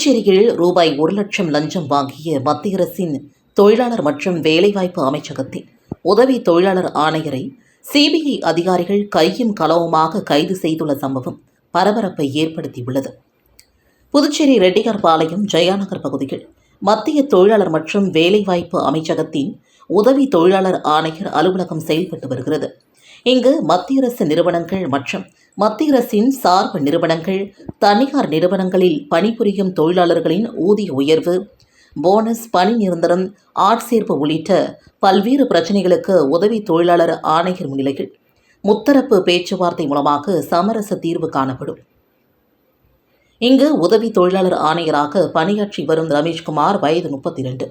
புதுச்சேரியில் ரூபாய் ஒரு லட்சம் லஞ்சம் வாங்கிய மத்திய அரசின் தொழிலாளர் மற்றும் வேலைவாய்ப்பு அமைச்சகத்தின் உதவி தொழிலாளர் ஆணையரை சிபிஐ அதிகாரிகள் கையும் களவுமாக கைது செய்துள்ள சம்பவம் பரபரப்பை ஏற்படுத்தியுள்ளது. புதுச்சேரி ரெட்டியார்பாளையம் ஜெயாநகர் பகுதியில் மத்திய தொழிலாளர் மற்றும் வேலைவாய்ப்பு அமைச்சகத்தின் உதவி தொழிலாளர் ஆணையர் அலுவலகம் செயல்பட்டு வருகிறது. இங்கு மத்திய அரசு நிறுவனங்கள் மற்றும் மத்திய அரசின் சார்பு நிறுவனங்கள் தனியார் நிறுவனங்களில் பணிபுரியும் தொழிலாளர்களின் ஊதிய உயர்வு போனஸ் பணி நிரந்தரம் ஆட்சேர்ப்பு உள்ளிட்ட பல்வேறு பிரச்சினைகளுக்கு உதவி தொழிலாளர் ஆணையர் முன்னிலையில் முத்தரப்பு பேச்சுவார்த்தை மூலமாக சமரச தீர்வு காணப்படும். இங்கு உதவி தொழிலாளர் ஆணையராக பணியாற்றி வரும் ரமேஷ்குமார் வயது முப்பத்தி இரண்டு.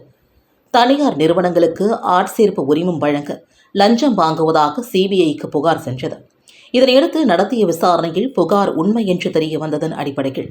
தனியார் நிறுவனங்களுக்கு ஆட்சேர்ப்பு உரிமம் வழங்க லஞ்சம் வாங்குவதாக சிபிஐக்கு புகார் சென்றது. இதனையடுத்து நடத்திய விசாரணையில் புகார் உண்மை என்று தெரிய வந்ததன் அடிப்படையில்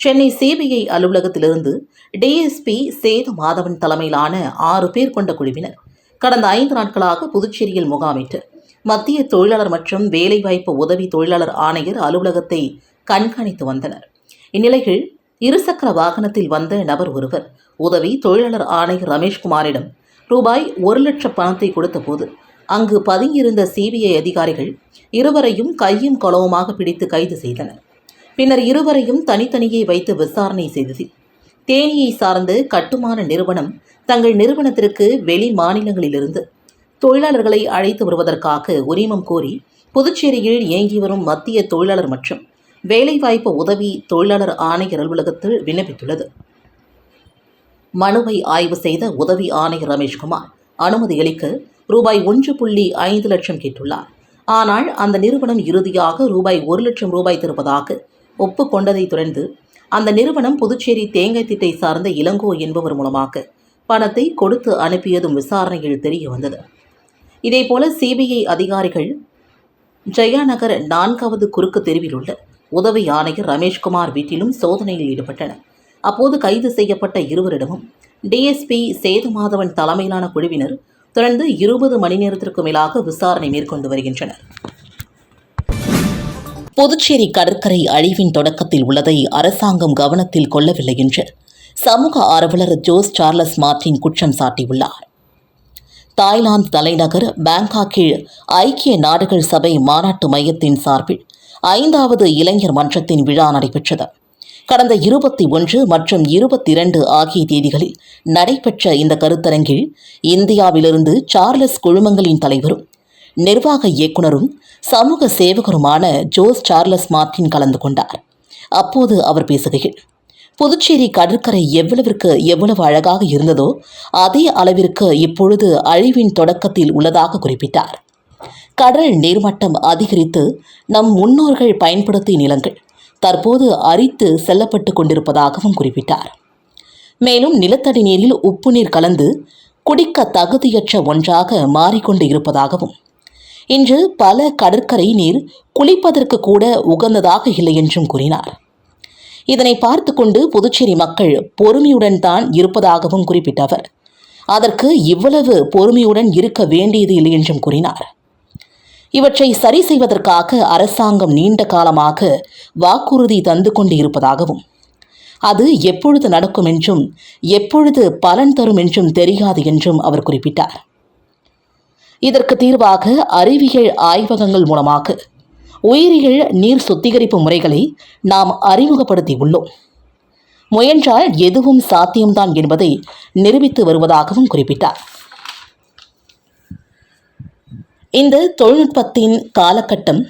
சென்னை சிபிஐ அலுவலகத்திலிருந்து டிஎஸ்பி சேது மாதவன் தலைமையிலான ஆறு பேர் கொண்ட குழுவினர் கடந்த ஐந்து நாட்களாக புதுச்சேரியில் முகாமிட்டு மத்திய தொழிலாளர் மற்றும் வேலைவாய்ப்பு உதவி தொழிலாளர் ஆணையர் அலுவலகத்தை கண்காணித்து வந்தனர். இந்நிலையில் இருசக்கர வாகனத்தில் வந்த நபர் ஒருவர் உதவி தொழிலாளர் ஆணையர் ரமேஷ்குமாரிடம் ரூபாய் ஒரு லட்சம் பணத்தை கொடுத்தபோது அங்கு பதுங்கியிருந்த சிபிஐ அதிகாரிகள் இருவரையும் கையும் களவுமாக பிடித்து கைது செய்தனர். பின்னர் இருவரையும் தனித்தனியே வைத்து விசாரணை செய்தது. தேனியை சார்ந்த கட்டுமான நிறுவனம் தங்கள் நிறுவனத்திற்கு வெளி மாநிலங்களிலிருந்து தொழிலாளர்களை அழைத்து வருவதற்காக உரிமம் கோரி புதுச்சேரியில் இயங்கி வரும் மத்திய தொழிலாளர் மற்றும் வேலைவாய்ப்பு உதவி தொழிலாளர் ஆணையர் அலுவலகத்தில் விண்ணப்பித்துள்ளது. மனுவை ஆய்வு செய்த உதவி ஆணையர் ரமேஷ்குமார் அனுமதி அளிக்க ரூபாய் ஒன்று புள்ளி ஐந்து லட்சம் கேட்டுள்ளார். ஆனால் அந்த நிறுவனம் இறுதியாக ரூபாய் ஒரு லட்சம் ரூபாய் தருவதாக ஒப்புக்கொண்டதை தொடர்ந்து அந்த நிறுவனம் புதுச்சேரி தேங்காய் திட்டை சார்ந்த இளங்கோ என்பவர் மூலமாக பணத்தை கொடுத்து அனுப்பியதும் விசாரணையில் தெரிய வந்தது. இதேபோல சிபிஐ அதிகாரிகள் ஜெயாநகர் நான்காவது குறுக்கு தெருவில் உள்ள உதவி ஆணையர் ரமேஷ்குமார் வீட்டிலும் சோதனையில் ஈடுபட்டனர். அப்போது கைது செய்யப்பட்ட இருவரிடமும் டிஎஸ்பி சேதுமாதவன் தலைமையிலான குழுவினர் தொடர்ந்து இருபது மணி நேரத்திற்கு மேலாக விசாரணை மேற்கொண்டு வருகின்றனர். புதுச்சேரி கடற்கரை அழிவின் தொடக்கத்தில் உள்ளதை அரசாங்கம் கவனத்தில் கொள்ளவில்லை என்று சமூக ஆர்வலர் ஜோஸ் சார்லஸ் மார்டின் குற்றம் சாட்டியுள்ளார். தாய்லாந்து தலைநகர் பேங்காக்கில் ஐக்கிய நாடுகள் சபை மாநாட்டு மையத்தின் சார்பில் ஐந்தாவது இளைஞர் மன்றத்தின் விழா நடைபெற்றது. கடந்த இருபத்தி ஒன்று மற்றும் இருபத்தி இரண்டு ஆகிய தேதிகளில் நடைபெற்ற இந்த கருத்தரங்கில் இந்தியாவிலிருந்து சார்லஸ் குழுமங்களின் தலைவரும் நிர்வாக இயக்குனரும் சமூக சேவகருமான ஜோஸ் சார்லஸ் மார்டின் கலந்து கொண்டார். அப்போது அவர் பேசுகையில் புதுச்சேரி கடற்கரை எவ்வளவிற்கு எவ்வளவு அழகாக இருந்ததோ அதே அளவிற்கு இப்பொழுது அழிவின் தொடக்கத்தில் உள்ளதாக குறிப்பிட்டார். கடல் நீர்மட்டம் அதிகரித்து நம் முன்னோர்கள் பயன்படுத்திய நிலங்கள் தற்போது அரித்து செல்லப்பட்டு கொண்டிருப்பதாகவும் குறிப்பிட்டார். மேலும் நிலத்தடி நீரில் உப்பு நீர் கலந்து குடிக்க தகுதியற்ற ஒன்றாக மாறிக்கொண்டு இருப்பதாகவும் இன்று பல கடற்கரை நீர் குளிப்பதற்கு கூட உகந்ததாக இல்லை என்றும் கூறினார். இதனை பார்த்து கொண்டு புதுச்சேரி மக்கள் பொறுமையுடன் தான் இருப்பதாகவும் குறிப்பிட்ட அவர் அதற்கு இவ்வளவு பொறுமையுடன் இருக்க வேண்டியது இல்லை என்றும் கூறினார். இவற்றை சரி செய்வதற்காக அரசாங்கம் நீண்ட காலமாக வாக்குறுதி தந்து கொண்டு இருப்பதாகவும் அது எப்பொழுது நடக்கும் என்றும் எப்பொழுது பலன் தரும் என்றும் தெரியாது என்றும் அவர் குறிப்பிட்டார். இதற்கு தீர்வாக அறிவியல் ஆய்வகங்கள் மூலமாக உயிரியல் நீர் சுத்திகரிப்பு முறைகளை நாம் அறிமுகப்படுத்தி உள்ளோம் முயன்றால் எதுவும் சாத்தியம்தான் என்பதை நிரூபித்து வருவதாகவும் குறிப்பிட்டார். இந்த தொழில்நுட்பத்தின் காலகட்டம்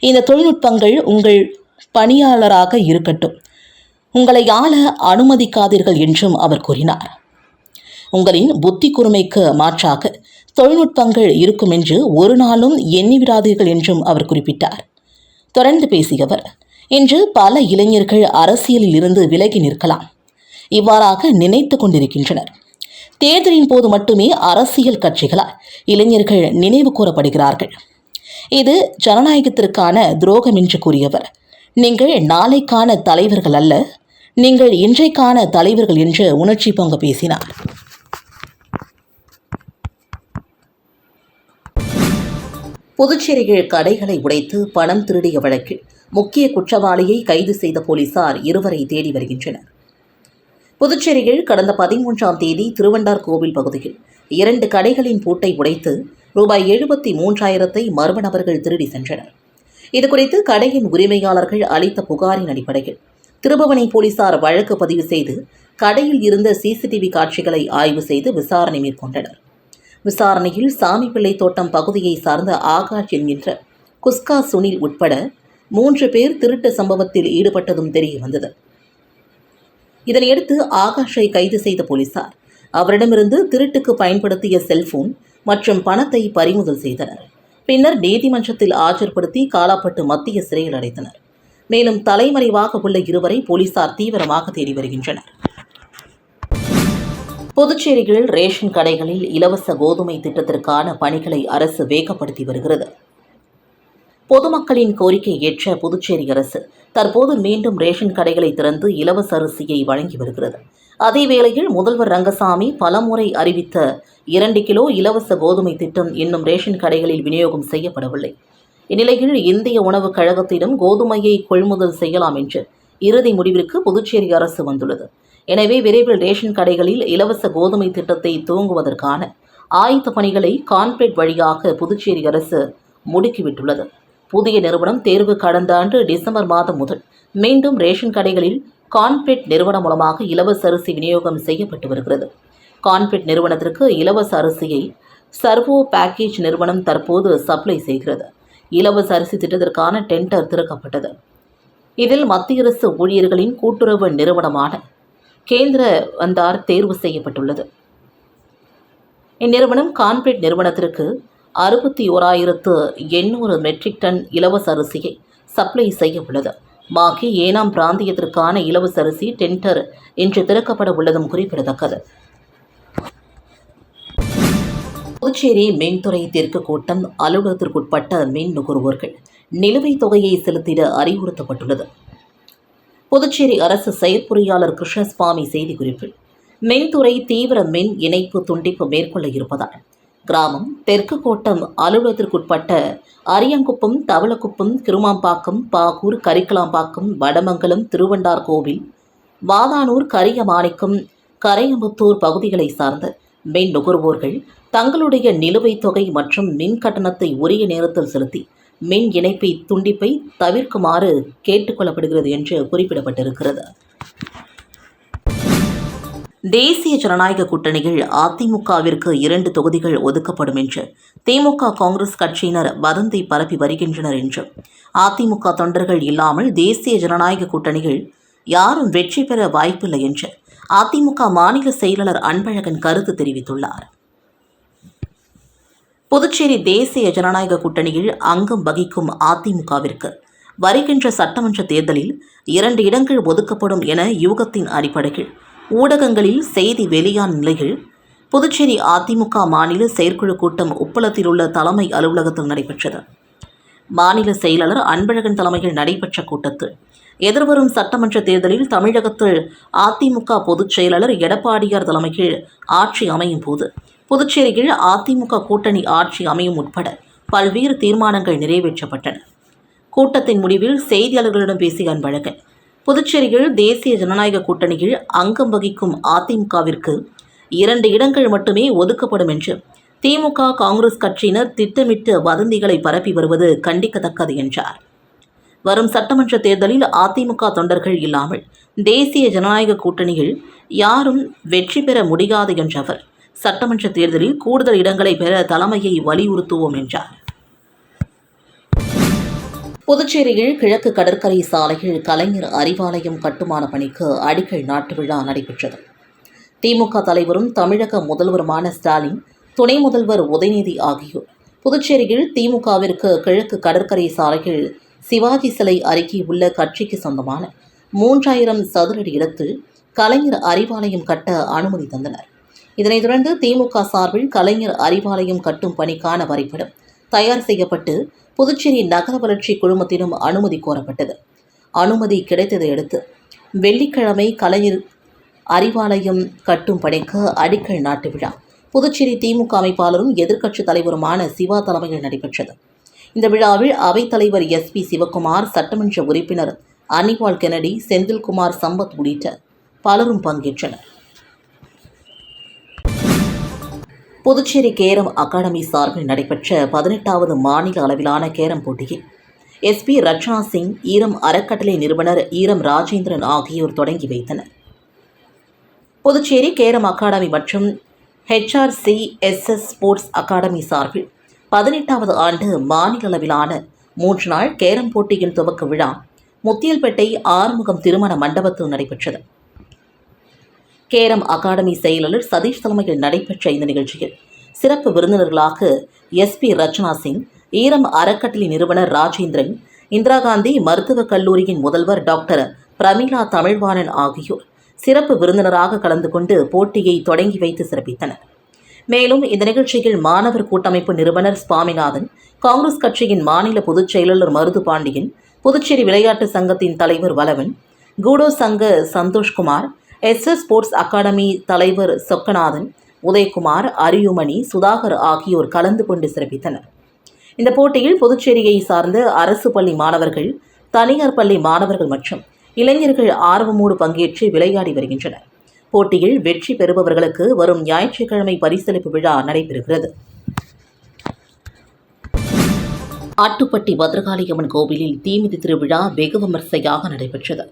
இந்த தொழில்நுட்பங்கள் உங்கள் பணியாளராக இருக்கட்டும். உங்களை ஆள அனுமதிக்காதீர்கள் என்றும் அவர் கூறினார். உங்களின் புத்தி கூர்மைக்கு மாற்றாக தொழில்நுட்பங்கள் இருக்கும் என்று ஒரு நாளும் எண்ணிவிடாதீர்கள் என்றும் அவர் குறிப்பிட்டார். தொடர்ந்து பேசியவர் இன்று பல இளைஞர்கள் அரசியலில் இருந்து விலகி நிற்கலாம். இவ்வாறாக நினைத்து கொண்டிருக்கின்றனர். தேர்தலின் போது மட்டுமே அரசியல் கட்சிகளால் இளைஞர்கள் நினைவு கூறப்படுகிறார்கள். இது ஜனநாயகத்திற்கான துரோகம் என்று கூறியவர். நீங்கள் நாளைக்கான தலைவர்கள் அல்ல நீங்கள் இன்றைக்கான தலைவர்கள் என்று உணர்ச்சி பொங்க பேசினார். புதுச்சேரியில் கடைகளை உடைத்து பணம் திருடிய வழக்கில் முக்கிய குற்றவாளியை கைது செய்த போலீசார் இருவரை தேடி வருகின்றனர். புதுச்சேரியில் கடந்த பதிமூன்றாம் தேதி திருவண்டார் கோவில் பகுதியில் இரண்டு கடைகளின் பூட்டை உடைத்து ரூபாய் எழுபத்தி மூன்றாயிரத்தை மர்ம நபர்கள் திருடி சென்றனர். இதுகுறித்து கடையின் உரிமையாளர்கள் அளித்த புகாரின் அடிப்படையில் திருபவனை போலீசார் வழக்கு பதிவு செய்து கடையில் இருந்த சிசிடிவி காட்சிகளை ஆய்வு செய்து விசாரணை மேற்கொண்டனர். விசாரணையில் சாமிப்பிள்ளை தோட்டம் பகுதியை சார்ந்த ஆகாஷ் என்கின்ற குஸ்கா சுனில் உட்பட மூன்று பேர் திருட்டு சம்பவத்தில் ஈடுபட்டதும் தெரிய வந்தது இதனையடுத்து ஆகாஷை கைது செய்த போலீசார் அவரிடமிருந்து திருட்டுக்கு பயன்படுத்திய செல்போன் மற்றும் பணத்தை பறிமுதல் செய்தனர். பின்னர் நீதிமன்றத்தில் ஆஜர்படுத்தி காலாப்பட்டு மத்திய சிறையில் அடைத்தனர். மேலும் தலைமறைவாக உள்ள இருவரை போலீசார் தீவிரமாக தேடி வருகின்றனர். புதுச்சேரியில் ரேஷன் கடைகளில் இலவச கோதுமை திட்டத்திற்கான பணிகளை அரசு வேகப்படுத்தி வருகிறது. பொதுமக்களின் கோரிக்கை ஏற்ற புதுச்சேரி அரசு தற்போது மீண்டும் ரேஷன் கடைகளை திறந்து இலவச அரிசியை வழங்கி வருகிறது. அதேவேளையில் முதல்வர் ரங்கசாமி பலமுறை அறிவித்த இரண்டு கிலோ இலவச கோதுமை திட்டம் இன்னும் ரேஷன் கடைகளில் விநியோகம் செய்யப்படவில்லை. இந்நிலையில் இந்திய உணவுக் கழகத்திடம் கோதுமையை கொள்முதல் செய்யலாம் என்று இறுதி முடிவிற்கு புதுச்சேரி அரசு வந்துள்ளது. எனவே விரைவில் ரேஷன் கடைகளில் இலவச கோதுமை திட்டத்தை துவங்குவதற்கான ஆயத்த பணிகளை கான்கிரீட் வழியாக புதுச்சேரி அரசு முடுக்கிவிட்டுள்ளது. புதிய நிறுவனம் தேர்வு கடந்த ஆண்டு டிசம்பர் மாதம் முதல் மீண்டும் ரேஷன் கடைகளில் கான்பெட் நிறுவனம் மூலமாக இலவச அரிசி விநியோகம் செய்யப்பட்டு வருகிறது. கான்பெட் நிறுவனத்திற்கு இலவச அரிசியை சர்வோ பேக்கேஜ் நிறுவனம் தற்போது சப்ளை செய்கிறது. இலவச அரிசி திட்டத்திற்கான டெண்டர் திறக்கப்பட்டது. இதில் மத்திய அரசு ஊழியர்களின் கூட்டுறவு நிறுவனமான கேந்திர வந்தார் தேர்வு செய்யப்பட்டுள்ளது. இந்நிறுவனம் கான்பெட் நிறுவனத்திற்கு அறுபத்தி ஓராயிரத்து எண்ணூறு மெட்ரிக் டன் இலவச அரிசியை சப்ளை செய்ய உள்ளது மாகி ஏனாம் பிராந்தியத்திற்கான இலவச அரிசி டெண்டர் இன்று திறக்கப்பட உள்ளதும் குறிப்பிடத்தக்கது. புதுச்சேரி மின்துறை தெற்கு கூட்டம் அலுவலகத்திற்குட்பட்ட மின் நுகர்வோர்கள் நிலுவைத் தொகையை செலுத்திட அறிவுறுத்தப்பட்டுள்ளது. புதுச்சேரி அரசு செயற்பொறியாளர் கிருஷ்ணசுவாமி செய்திக்குறிப்பில் மின்துறை தீவிர மின் இணைப்பு துண்டிப்பு மேற்கொள்ள இருப்பதால் கிராமம் தெற்கு கோட்டம் அலுவலகத்திற்குட்பட்ட அரியங்குப்பம் தவளக்குப்பம் கிருமாம்பாக்கம் பாகூர் கரிக்கலாம்பாக்கம் வடமங்கலம் திருவண்டார் கோவில் வாதானூர் கரியமாணிக்கம் கரையம்புத்தூர் பகுதிகளை சார்ந்த மின் நுகர்வோர்கள் தங்களுடைய நிலுவைத் தொகை மற்றும் மின் கட்டணத்தை உரிய நேரத்தில் செலுத்தி மின் இணைப்பை துண்டிப்பை தவிர்க்குமாறு கேட்டுக்கொள்ளப்படுகிறது என்று குறிப்பிடப்பட்டிருக்கிறது. தேசிய ஜனநாயக கூட்டணியில் அதிமுகவிற்கு இரண்டு தொகுதிகள் ஒதுக்கப்படும் என்று திமுக காங்கிரஸ் கட்சியினர் வதந்தி பரப்பி வருகின்றனர் என்று. அதிமுக தொண்டர்கள் இல்லாமல் தேசிய ஜனநாயக கூட்டணியில் யாரும் வெற்றி பெற வாய்ப்பில்லை என்று அதிமுக மாநில செயலாளர் அன்பழகன் கருத்து தெரிவித்துள்ளார். புதுச்சேரி தேசிய ஜனநாயக கூட்டணியில் அங்கம் வகிக்கும் அதிமுகவிற்கு வருகின்ற சட்டமன்ற தேர்தலில் இரண்டு இடங்கள் ஒதுக்கப்படும் என யூகத்தின் அடிப்படையில் ஊடகங்களில் செய்தி வெளியான நிலையில் புதுச்சேரி அதிமுக மாநில செயற்குழு கூட்டம் உப்பளத்தில் உள்ள தலைமை அலுவலகத்தில் நடைபெற்றது. மாநில செயலாளர் அன்பழகன் தலைமையில் நடைபெற்ற கூட்டத்தில் எதிர்வரும் சட்டமன்ற தேர்தலில் தமிழகத்தில் அதிமுக பொதுச் செயலாளர் எடப்பாடியார் தலைமையில் ஆட்சி அமையும் போது புதுச்சேரியில் அதிமுக கூட்டணி ஆட்சி அமையும் உட்பட பல்வேறு தீர்மானங்கள் நிறைவேற்றப்பட்டன. கூட்டத்தின் முடிவில் செய்தியாளர்களிடம் பேசிய அன்பழகன் புதுச்சேரியில் தேசிய ஜனநாயக கூட்டணியில் அங்கம் வகிக்கும் அதிமுகவிற்கு இரண்டு இடங்கள் மட்டுமே ஒதுக்கப்படும் என்று திமுக காங்கிரஸ் கட்சியினர் திட்டமிட்டு வதந்திகளை பரப்பி வருவது கண்டிக்கத்தக்கது என்றார். வரும் சட்டமன்ற தேர்தலில் அதிமுக தொண்டர்கள் இல்லாமல் தேசிய ஜனநாயக கூட்டணியில் யாரும் வெற்றி பெற முடியாது என்ற அவர் சட்டமன்ற தேர்தலில் கூடுதல் இடங்களை பெற தலைமையை வலியுறுத்துவோம் என்றார். புதுச்சேரியில் கிழக்கு கடற்கரை சாலையில் கலைஞர் அறிவாலயம் கட்டுமான பணிக்கு அடிக்கல் நாட்டு விழா நடைபெற்றது. திமுக தலைவரும் தமிழக முதல்வருமான ஸ்டாலின் துணை முதல்வர் உதயநிதி ஆகியோர் புதுச்சேரியில் திமுகவிற்கு கிழக்கு கடற்கரை சாலையில் சிவாஜி சிலை அருகே உள்ள கட்சிக்கு சொந்தமான மூன்றாயிரம் சதுரடி இடத்தில் கலைஞர் அறிவாலயம் கட்ட அனுமதி தந்தனர். இதனைத் தொடர்ந்து திமுக சார்பில் கலைஞர் அறிவாலயம் கட்டும் பணிக்கான வரைபடம் தயார் செய்யப்பட்டு புதுச்சேரி நகர வளர்ச்சி குழுமத்திடம் அனுமதி கோரப்பட்டது. அனுமதி கிடைத்ததை அடுத்து வெள்ளிக்கிழமை கலைஞர் அறிவாலயம் கட்டும் பணிக்கு அடிக்கல் நாட்டு விழா. புதுச்சேரி திமுக அமைப்பாளரும் எதிர்க்கட்சித் தலைவருமான சிவா தலைமையில் நடைபெற்றது. இந்த விழாவில் அவைத்தலைவர் எஸ் பி சிவக்குமார் சட்டமன்ற உறுப்பினர் அனிவால் கெனடி செந்தில்குமார் சம்பத் உள்ளிட்ட பலரும் பங்கேற்றனர். புதுச்சேரி கேரம் அகாடமி சார்பில் நடைபெற்ற பதினெட்டாவது மாநில அளவிலான கேரம் போட்டியில் எஸ்பி ரச்சனா சிங் ஈரம் அறக்கட்டளை நிறுவனர் ஈரம் ராஜேந்திரன் ஆகியோர் தொடங்கி வைத்தனர். புதுச்சேரி கேரம் அகாடமி மற்றும் H R C S S sports academy சார்பில் பதினெட்டாவது ஆண்டு மாநில அளவிலான மூன்று நாள் கேரம் போட்டியின் துவக்க விழா முத்தியல்பேட்டை ஆறுமுகம் திருமண மண்டபத்தில் நடைபெற்றது. கேரம் அகாடமி செயலாளர் சதீஷ் தலைமையில் நடைபெற்ற இந்த நிகழ்ச்சியில் சிறப்பு விருந்தினர்களாக எஸ்பி ரச்சனா சிங் ஈரம் அறக்கட்டளை நிறுவனர் ராஜேந்திரன் இந்திரா காந்தி மருத்துவக் கல்லூரியின் முதல்வர் டாக்டர் பிரமிளா தமிழ்வாணன் ஆகியோர் சிறப்பு விருந்தினராக கலந்து கொண்டு போட்டியை தொடங்கி வைத்து சிறப்பித்தனர். மேலும் இந்த நிகழ்ச்சியில் மாணவர் கூட்டமைப்பு நிறுவனர் சுவாமிநாதன் காங்கிரஸ் கட்சியின் மாநில பொதுச் செயலாளர் மருது பாண்டியன் புதுச்சேரி விளையாட்டு சங்கத்தின் தலைவர் வலவன் கூடோ சங்க சந்தோஷ்குமார் எஸ்எஸ் ஸ்போர்ட்ஸ் அகாடமி தலைவர் சொக்கநாதன் உதயகுமார் அரியுமணி சுதாகர் ஆகியோர் கலந்து கொண்டு சிறப்பித்தனர். இந்த போட்டியில் புதுச்சேரியை சார்ந்த அரசு பள்ளி மாணவர்கள் தனியார் பள்ளி மாணவர்கள் மற்றும் இளைஞர்கள் ஆர்வமோடு பங்கேற்று விளையாடி வருகின்றனர். போட்டியில் வெற்றி பெறுபவர்களுக்கு வரும் ஞாயிற்றுக்கிழமை பரிசளிப்பு விழா நடைபெறுகிறது. ஆட்டுப்பட்டி பத்ரகாளியம்மன் கோவிலில் தீமிதி திருவிழா வெகு விமர்சையாக நடைபெற்றது.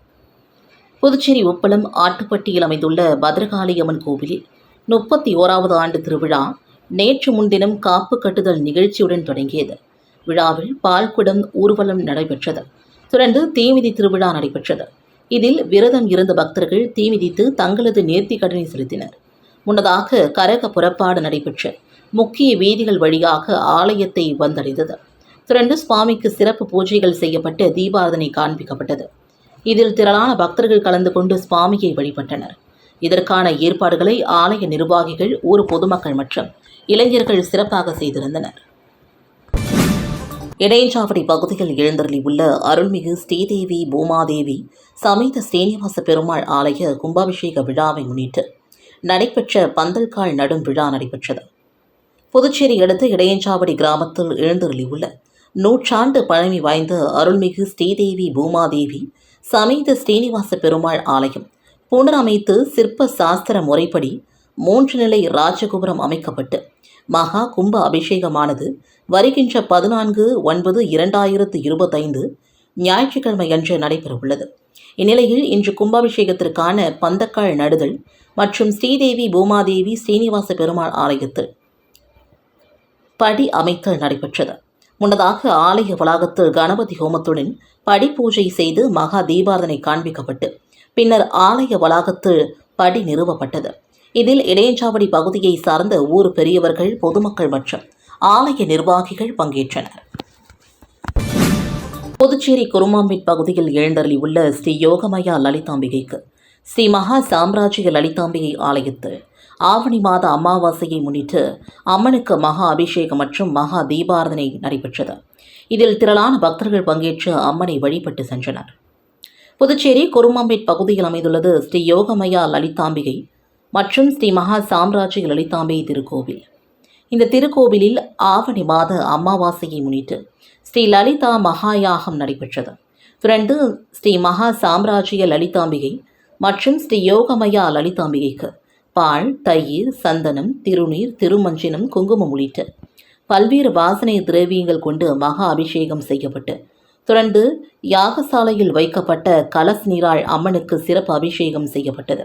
புதுச்சேரி உப்பளம் ஆட்டுப்பட்டியில் அமைந்துள்ள பத்ரகாளியம்மன் கோவிலில் முப்பத்தி ஓராவது ஆண்டு திருவிழா நேற்று முன்தினம் காப்பு கட்டுதல் நிகழ்ச்சியுடன் தொடங்கியது. விழாவில் பால்குடம் ஊர்வலம் நடைபெற்றது. தொடர்ந்து தீமிதி திருவிழா நடைபெற்றது. இதில் விரதம் இருந்த பக்தர்கள் தீமிதித்து தங்களது நேர்த்திக் கடனை செலுத்தினர். முன்னதாக கரக புறப்பாடு நடைபெற்ற முக்கிய வீதிகள் வழியாக ஆலயத்தை வந்தடைந்தது. தொடர்ந்து சுவாமிக்கு சிறப்பு பூஜைகள் செய்யப்பட்டு தீபாரதனை காண்பிக்கப்பட்டது. இதில் திரளான பக்தர்கள் கலந்து கொண்டு சுவாமியை வழிபட்டனர். இதற்கான ஏற்பாடுகளை ஆலய நிர்வாகிகள் ஊர் பொதுமக்கள் மற்றும் இளைஞர்கள் சிறப்பாக செய்திருந்தனர். இடையஞ்சாவடி பகுதியில் எழுந்தருளி உள்ள அருள்மிகு ஸ்ரீதேவி பூமாதேவி சமேத ஸ்ரீனிவாச பெருமாள் ஆலய கும்பாபிஷேக விழாவை முன்னிட்டு நடைபெற்ற பந்தல்கால் நடும் விழா நடைபெற்றது. புதுச்சேரி அடுத்த இடையஞ்சாவடி கிராமத்தில் எழுந்தருளி உள்ள நூற்றாண்டு பழமை வாய்ந்த அருள்மிகு ஸ்ரீதேவி பூமாதேவி சமேத ஸ்ரீனிவாச பெருமாள் ஆலயம். புனரமைத்து சிற்ப சாஸ்திர முறைப்படி மூன்று நிலை ராஜகோபுரம் அமைக்கப்பட்டு மகா கும்ப அபிஷேகமானது வருகின்ற பதினான்கு ஒன்பது இரண்டாயிரத்து இருபத்தைந்து ஞாயிற்றுக்கிழமை அன்று நடைபெறவுள்ளது. இந்நிலையில் இன்று கும்பாபிஷேகத்திற்கான பந்தக்கால் நடுதல் மற்றும் ஸ்ரீதேவி பூமாதேவி ஸ்ரீனிவாச பெருமாள் ஆலயத்தில் படி அமைத்தல் நடைபெற்றது. முன்னதாக ஆலய வளாகத்தில் கணபதி ஹோமத்துடன் படிப்பூஜை செய்து மகா தீபாரதனை காண்பிக்கப்பட்டு பின்னர் ஆலய வளாகத்தில் படி நிறுவப்பட்டது. இதில் இடையஞ்சாவடி பகுதியை சார்ந்த ஊர் பெரியவர்கள் பொதுமக்கள் மற்றும் ஆலய நிர்வாகிகள் பங்கேற்றனர். புதுச்சேரி குருமாம்பேட் பகுதியில் எழுந்தருளியுள்ள ஸ்ரீ யோகமயா லலிதாம்பிகைக்கு ஸ்ரீ மகா சாம்ராஜ்ய லலிதாம்பிகை ஆலயத்தில் ஆவணி மாத அமாவாசையை முன்னிட்டு அம்மனுக்கு மகா அபிஷேகம் மற்றும் மகா தீபாரதனை நடைபெற்றது. இதில் திரளான பக்தர்கள் பங்கேற்று அம்மனை வழிபட்டு சென்றனர். புதுச்சேரி குருமாம்பேட் பகுதியில் அமைந்துள்ளது ஸ்ரீ யோகமயா லலிதாம்பிகை மற்றும் ஸ்ரீ மகா சாம்ராஜ்ய லலிதாம்பிகை திருக்கோவில். இந்த திருக்கோவிலில் ஆவணி மாத அமாவாசையை முன்னிட்டு ஸ்ரீ லலிதா மகாயாகம் நடைபெற்றது. தொடர்ந்து ஸ்ரீ மகா சாம்ராஜ்ய லலிதாம்பிகை மற்றும் ஸ்ரீ யோகமயா லலிதாம்பிகைக்கு. பால் தயிர் சந்தனம் திருநீர் திருமஞ்சினம் குங்குமம் உள்ளிட்ட பல்வேறு வாசனை திரவியங்கள் கொண்டு மகா அபிஷேகம் செய்யப்பட்டு தொடர்ந்து யாகசாலையில் வைக்கப்பட்ட கலஸ் நீராள் அம்மனுக்கு சிறப்பு அபிஷேகம் செய்யப்பட்டது.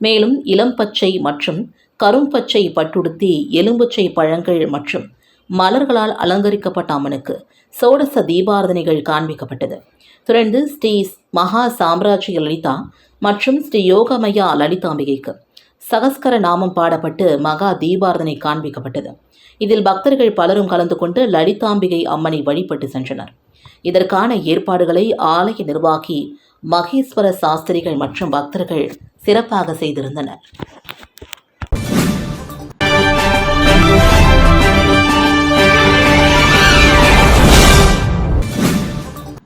மேலும் இளம் பச்சை மற்றும் கரும்பச்சை பட்டுடுத்தி எலும்புச்சை பழங்கள் மற்றும் மலர்களால் அலங்கரிக்கப்பட்ட அம்மனுக்கு சோடச தீபாரதனைகள் காண்பிக்கப்பட்டது. தொடர்ந்து ஸ்ரீ மகா சாம்ராஜ்ய லலிதா மற்றும் ஸ்ரீ யோகமயா லலிதாம்பிகைக்கு. சகஸ்கர நாமம் பாடப்பட்டு மகா தீபாரதனை காண்பிக்கப்பட்டது. இதில் பக்தர்கள் பலரும் கலந்து கொண்டு லலிதாம்பிகை அம்மனை வழிபட்டு சென்றனர். இதற்கான ஏற்பாடுகளை ஆலய நிர்வாகி மகேஸ்வர சாஸ்திரிகள் மற்றும் பக்தர்கள் சிறப்பாக செய்திருந்தனர்.